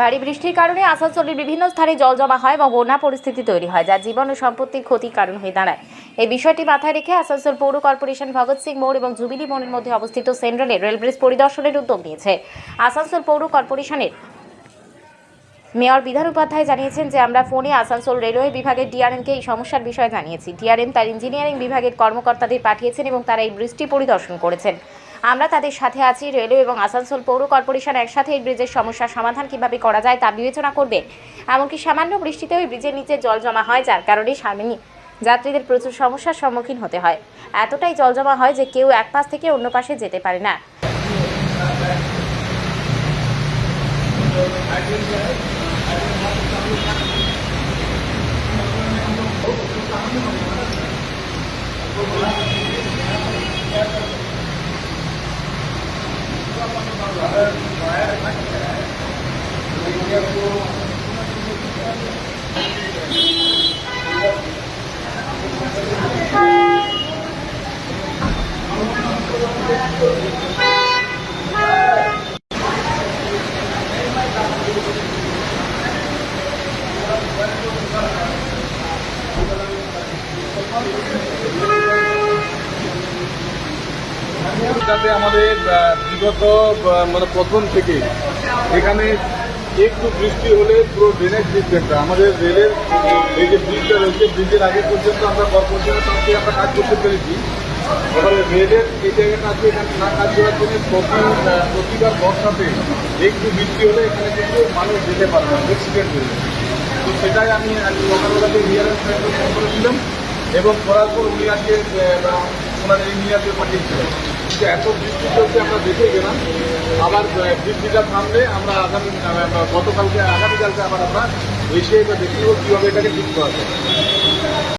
ভারী বৃষ্টির কারণে আসানসোলের বিভিন্ন স্থানে জল জমা হয় এবং বন্যা পরিস্থিতি তৈরি হয় যা জীবন ও সম্পত্তির ক্ষতির কারণ হয়ে দাঁড়ায়। এই বিষয়টি মাথায় রেখে আসানসোল পৌর কর্পোরেশন ভগৎ সিং মোড় এবং জুবিলি মোড়ের মধ্যে অবস্থিত সেন্ট্রালে রেল ব্রিজ পরিদর্শনের উদ্যোগ নিয়েছে। আসানসোল পৌর কর্পোরেশনের মেয়র বিধান উপাধ্যায় জানিয়েছেন যে, আমরা ফোনে আসানসোল রেলওয়ে বিভাগের ডিআরএমকে এই সমস্যার বিষয়ে জানিয়েছি। ডিআরএম তার ইঞ্জিনিয়ারিং বিভাগের কর্মকর্তাদের পাঠিয়েছেন এবং তারা এই বৃষ্টি পরিদর্শন করেছেন। আমরা তাদের সাথে আছি, রেলওয়ে এবং আসানসোল পৌর কর্পোরেশন একসাথে এই ব্রিজের সমস্যার সমাধান কীভাবে করা যায় তা বিবেচনা করবে। এমনকি সামান্য বৃষ্টিতেও এই ব্রিজের নিচে জল জমা হয়, যার কারণে সামনে যাত্রীদের প্রচুর সমস্যার সম্মুখীন হতে হয়। এতটাই জল জমা হয় যে কেউ এক পাশ থেকে অন্য পাশে যেতে পারে না। এটাতে আমাদের বিগত মানে প্রথম থেকে এখানে একটু বৃষ্টি হলে পুরো ড্রেনেজ সিস্টেমটা আমাদের রেলের এই যে ব্রিজটা রয়েছে ব্রিজের আগে পর্যন্ত আমরা কর্পোরেশনের সঙ্গে আমরা কাজ করতে পেরেছি এবারে রেলের এই জায়গাটা আছে, এখানে না কাজ করার জন্য প্রতি প্রতিবার বর্ষাতে একটু বৃষ্টি হলে এখানে কিন্তু মানুষ যেতে পারবে না অ্যাক্সিডেন্ট হয়ে। তো সেটাই আমি আজকে সকালবেলাতে ফোন করেছিলাম এবং করার পর উনি আজকে ওনার ইঞ্জিনিয়ারকে পাঠিয়েছিলেন কিন্তু এত বৃষ্টি চলছে, আমরা দেখে গেলাম। আবার বৃষ্টিটা থামলে আমরা আগামী গতকালকে, আগামীকালকে আবার আমরা এসে এটা দেখি কীভাবে এটাকে ঠিক করা